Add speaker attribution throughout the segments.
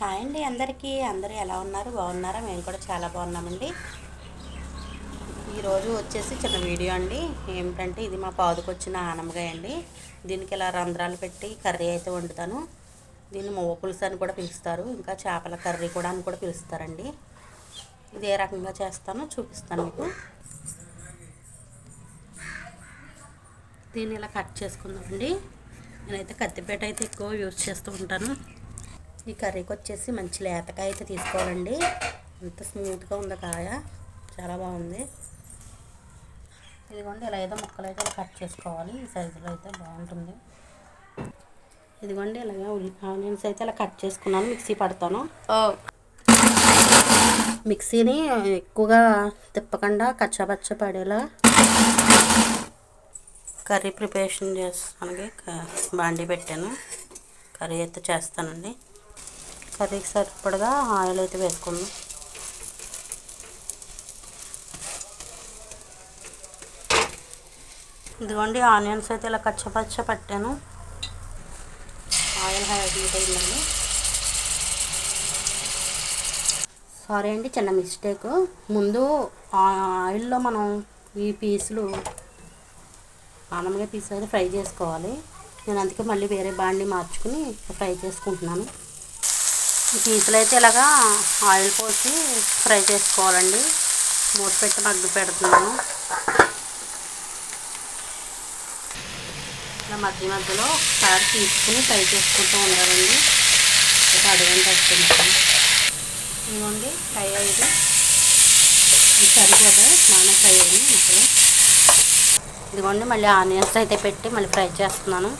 Speaker 1: Hi అండి అందరికీ. అందరూ ఎలా ఉన్నారు? బాగున్నారా? మేము కూడా చాలా బాగున్నామండి. ఈరోజు వచ్చేసి చిన్న వీడియో అండి. ఏమిటంటే ఇది మా పాదుకు వచ్చిన అండి. దీనికి ఇలా రంధ్రాలు పెట్టి కర్రీ అయితే వండుతాను. దీన్ని మొవ్వ పులుసు అని కూడా పిలుస్తారు. ఇంకా చేపల కర్రీ కూడా అని కూడా పిలుస్తారండి. ఇది ఏ రకంగా చేస్తానో చూపిస్తాను మీకు. దీన్ని ఇలా కట్ చేసుకుందామండి. నేనైతే కత్తిపేట అయితే ఎక్కువ యూజ్ చేస్తూ ఉంటాను. ఈ కర్రీకి వచ్చేసి మంచి లేతకాయ అయితే తీసుకోవాలండి. ఎంత స్మూత్గా ఉందో కాయ. చాలా బాగుంది. ఇదిగోండి ఇలా ఏదో ముక్కలు అయితే కట్ చేసుకోవాలి. ఈ సైజులో అయితే బాగుంటుంది. ఇదిగోండి ఇలాగే ఆనియన్స్ అయితే ఇలా కట్ చేసుకున్నాను. మిక్సీ పడతాను. మిక్సీని ఎక్కువగా తిప్పకుండా కచ్చపచ్చ పడేలా కర్రీ ప్రిపరేషన్ చేస్తానికి బాండి పెట్టాను. కర్రీ అయితే చేస్తానండి. కర్రీకి సరిపడగా ఆయిల్ అయితే వేసుకుందాం. ఇదిగోండి ఆనియన్స్ అయితే ఇలా కచ్చపచ్చ పట్టాను. ఆయిల్ హీట్ అయిందండి. సారీ అండి చిన్న మిస్టేక్. ముందు ఆయిల్లో మనం ఈ పీసులు ఆనమగా పీసులు అయితే ఫ్రై చేసుకోవాలి. నేను అందుకే మళ్ళీ వేరే బాండి మార్చుకుని ఫ్రై చేసుకుంటున్నాను. పీసులు అయితే ఇలాగా ఆయిల్ పోసి ఫ్రై చేసుకోవాలండి. మూత పెట్టి మగ్గు పెడుతున్నాను. ఇలా మధ్య మధ్యలో ఒకసారి తీసుకుని ఫ్రై చేసుకుంటూ ఉండాలండి. ఒక అడుగంట వస్తుంది. ఇదిగోండి ఫ్రై అయ్యింది ఈ కర్రీ బాగానే ఫ్రై అయ్యింది ఇప్పుడు ఇదిగోండి మళ్ళీ ఆనియన్స్ అయితే పెట్టి మళ్ళీ ఫ్రై చేస్తున్నాను.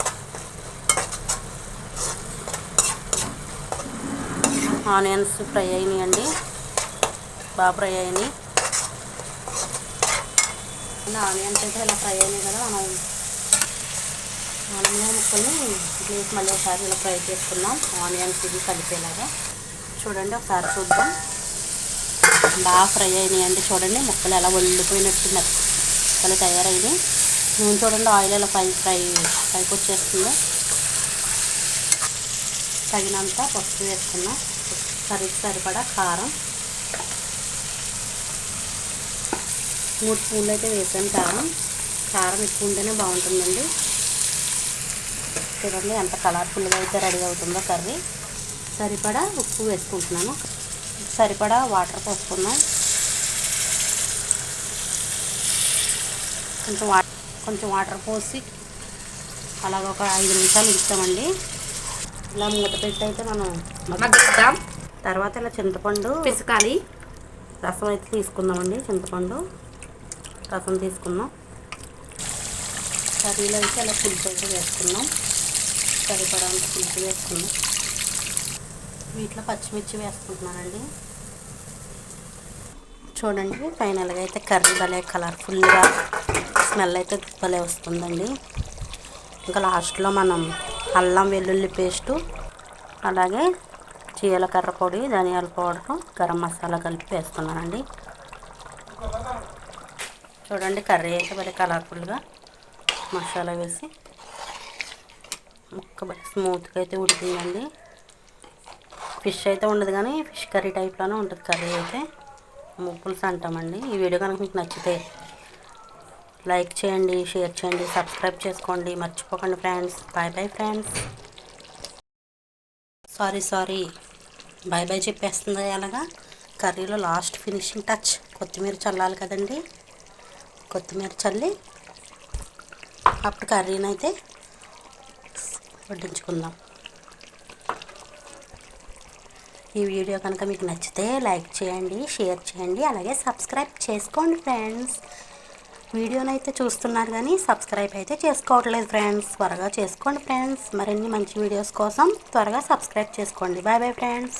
Speaker 1: ఆనియన్స్ ఫ్రై అండి బాగా ఫ్రై అయినాయి. ఆనియన్స్ అయితే ఇలా ఫ్రై అయినాయి కదా మనం ఆనియన్ ముక్కల్ని ప్లేస్ మళ్ళీ ఒకసారి ఇలా ఫ్రై చేసుకున్నాం ఆనియన్స్ ఇది కలిపేలాగా. చూడండి ఒకసారి చూద్దాం. బాగా ఫ్రై అండి చూడండి ముక్కలు ఎలా ఒళ్ళిపోయినట్టు ముక్కలు తయారైంది నూనె చూడండి ఆయిల్ ఇలా ఫ్రై ఫ్రై పైకి వచ్చేస్తుంది. తగినంత పసుపు వేసుకున్నాం కర్రీకి సరిపడా కారం. మూడు స్పూన్లు అయితే వేసాను కారం. కారం ఎక్కువ ఉంటేనే బాగుంటుందండి. చూడండి ఎంత కలర్ఫుల్గా అయితే రెడీ అవుతుందో కర్రీ. సరిపడా ఉప్పు వేసుకుంటున్నాను. సరిపడా వాటర్ పోసుకున్నాం కొంచెం వాటర్ కొంచెం వాటర్ పోసి అలాగ ఒక ఐదు నిమిషాలు ఇస్తామండి ఇలా మూత పెట్టి అయితే మనం
Speaker 2: మగ్గిస్తాం
Speaker 1: తర్వాత ఇలా చింతపండు
Speaker 2: పిసకాలి.
Speaker 1: రసం అయితే తీసుకుందామండి చింతపండు రసం తీసుకున్నాం కర్రీలో అయితే అలా పులుసు అయితే వేసుకున్నాం సరిపడంత పులుసు వేసుకున్నాం వీటిలో పచ్చిమిర్చి వేసుకుంటున్నానండి. చూడండి ఫైనల్గా అయితే కర్రీ భలే కలర్ఫుల్గా స్మెల్ అయితే భలే వస్తుందండి. ఇంకా లాస్ట్లో మనం అల్లం వెల్లుల్లి పేస్టు అలాగే జీలకర్ర పొడి ధనియాల పౌడర్ గరం మసాలా కలిపి వేసుకున్నానండి చూడండి కర్రీ అయితే మరి కలర్ఫుల్గా మసాలా వేసి ముక్క స్మూత్గా అయితే ఉడికిందండి. ఫిష్ అయితే ఉండదు కానీ ఫిష్ కర్రీ టైప్లోనే ఉంటుంది కర్రీ అయితే. ముప్పుల్స్ అంటామండి ఈ వీడియో కనుక మీకు నచ్చితే లైక్ చేయండి షేర్ చేయండి సబ్స్క్రైబ్ చేసుకోండి. మర్చిపోకండి friends. Bye bye friends. Sorry sorry. Bye bye చెప్పేస్తుంది అలాగా. కర్రీలో లాస్ట్ ఫినిషింగ్ టచ్. కొత్తిమీర చల్లాలి కదండి. కొత్తిమీర చల్లి అప్పుడు కర్రీని అయితే వడ్డించుకుందాం. ఈ వీడియో కనుక మీకు నచ్చితే లైక్ చేయండి షేర్ చేయండి అలాగే సబ్స్క్రైబ్ చేసుకోండి ఫ్రెండ్స్. వీడియోని అయితే చూస్తున్నారు కానీ సబ్స్క్రైబ్ అయితే చేసుకోవట్లేదు ఫ్రెండ్స్. త్వరగా చేసుకోండి ఫ్రెండ్స్. మరిన్ని మంచి వీడియోస్ కోసం త్వరగా సబ్స్క్రైబ్ చేసుకోండి. Bye bye friends.